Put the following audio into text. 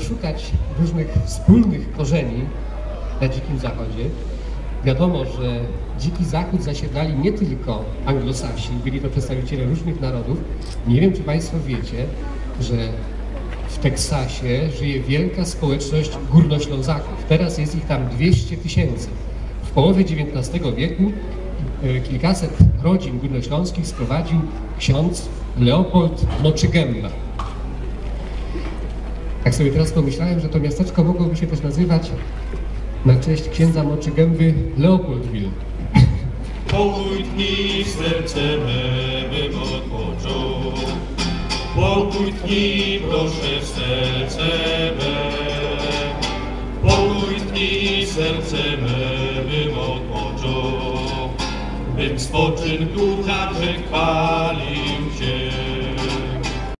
szukać różnych wspólnych korzeni na Dzikim Zachodzie. Wiadomo, że Dziki Zachód zasiedlali nie tylko anglosasi, byli to przedstawiciele różnych narodów. Nie wiem, czy Państwo wiecie, że w Teksasie żyje wielka społeczność górnoślązaków. Teraz jest ich tam 200 tysięcy. W połowie XIX wieku e, kilkaset rodzin górnośląskich sprowadził ksiądz Leopold Moczygęba. Tak sobie teraz pomyślałem, że to miasteczko mogłoby się też nazywać na cześć księdza Moczygęby Leopoldville. Pokój tni serce me bym odpoczął. Pokój tni proszę w serce me. Pokój tni serce me bym odpoczął. Bym spoczyn ducha Twe chwalił.